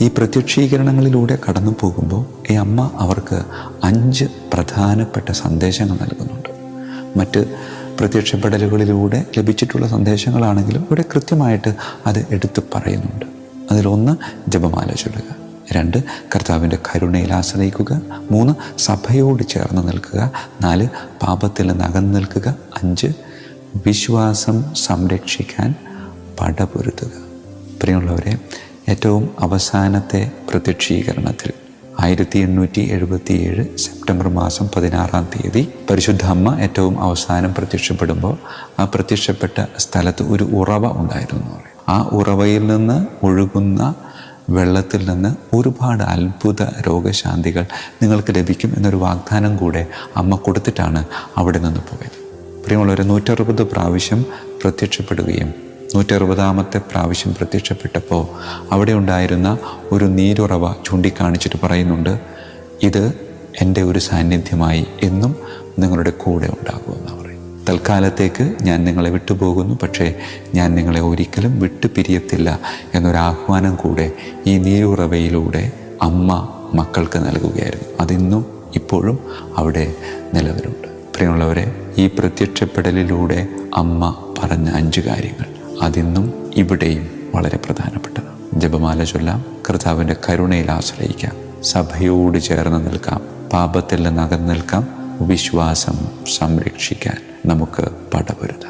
ഈ പ്രത്യക്ഷീകരണങ്ങളിലൂടെ കടന്നു പോകുമ്പോൾ ഈ അമ്മ അവർക്ക് അഞ്ച് പ്രധാനപ്പെട്ട സന്ദേശങ്ങൾ നൽകുന്നുണ്ട്. മറ്റ് പ്രത്യക്ഷപ്പെടലുകളിലൂടെ ലഭിച്ചിട്ടുള്ള സന്ദേശങ്ങളാണെങ്കിലും ഇവിടെ കൃത്യമായിട്ട് അത് എടുത്തു പറയുന്നുണ്ട്. അതിലൊന്ന് ജപമാല ചൊല്ലുക. രണ്ട് കർത്താവിന്റെ കരുണയിൽ ആശ്രയിക്കുക. മൂന്ന് സഭയോട് ചേർന്ന് നിൽക്കുക. നാല് പാപത്തിൽ നിന്ന് നിൽക്കുക. അഞ്ച് വിശ്വാസം സംരക്ഷിക്കാൻ പടപൊരുത്തുക പ്രിയമുള്ളവരെ ഏറ്റവും അവസാനത്തെ പ്രത്യക്ഷീകരണത്തിൽ ആയിരത്തി എണ്ണൂറ്റി എഴുപത്തി ഏഴ് സെപ്റ്റംബർ മാസം പതിനാറാം തീയതി പരിശുദ്ധ അമ്മ ഏറ്റവും അവസാനം പ്രത്യക്ഷപ്പെടുമ്പോൾ ആ പ്രത്യക്ഷപ്പെട്ട സ്ഥലത്ത് ഒരു ഉറവ ഉണ്ടായിരുന്നു ആ ഉറവയിൽ നിന്ന് ഒഴുകുന്ന വെള്ളത്തിൽ നിന്ന് ഒരുപാട് അത്ഭുത രോഗശാന്തികൾ നിങ്ങൾക്ക് ലഭിക്കും എന്നൊരു വാഗ്ദാനം കൂടെ അമ്മ കൊടുത്തിട്ടാണ് അവിടെ നിന്ന് പോയത്. പ്രിയമുള്ളവരെ നൂറ്ററുപത് പ്രാവശ്യം പ്രത്യക്ഷപ്പെടുകയും നൂറ്ററുപതാമത്തെ പ്രാവശ്യം പ്രത്യക്ഷപ്പെട്ടപ്പോൾ അവിടെ ഉണ്ടായിരുന്ന ഒരു നീരുറവ ചൂണ്ടിക്കാണിച്ചിട്ട് പറയുന്നുണ്ട് ഇത് എന്റെ ഒരു സാന്നിധ്യമായി എന്നും നിങ്ങളുടെ കൂടെ ഉണ്ടാകുമെന്ന് പറയും. തൽക്കാലത്തേക്ക് ഞാൻ നിങ്ങളെ വിട്ടുപോകുന്നു പക്ഷേ ഞാൻ നിങ്ങളെ ഒരിക്കലും വിട്ടു പിരിയത്തില്ല എന്നൊരു ആഹ്വാനം കൂടെ ഈ നീരുറവയിലൂടെ അമ്മ മക്കൾക്ക് നൽകുകയായിരുന്നു. അതിന്നും ഇപ്പോഴും അവിടെ നിലവിലുണ്ട്. പ്രിയമുള്ളവരെ ഈ പ്രത്യക്ഷപ്പെടലിലൂടെ അമ്മ പറഞ്ഞ അഞ്ച് കാര്യങ്ങൾ. അതിന്നും ഇവിടെയും വളരെ പ്രധാനപ്പെട്ടതാണ് ജപമാല ചൊല്ലാം കർത്താവിന്റെ കരുണയിൽ ആശ്രയിക്കാം. സഭയോട് ചേർന്ന് നിൽക്കാം. പാപത്തിൽ നിന്ന് അകന്നു നിൽക്കാം. വിശ്വാസം സംരക്ഷിക്കാൻ നമുക്ക് പടപൊരുതാം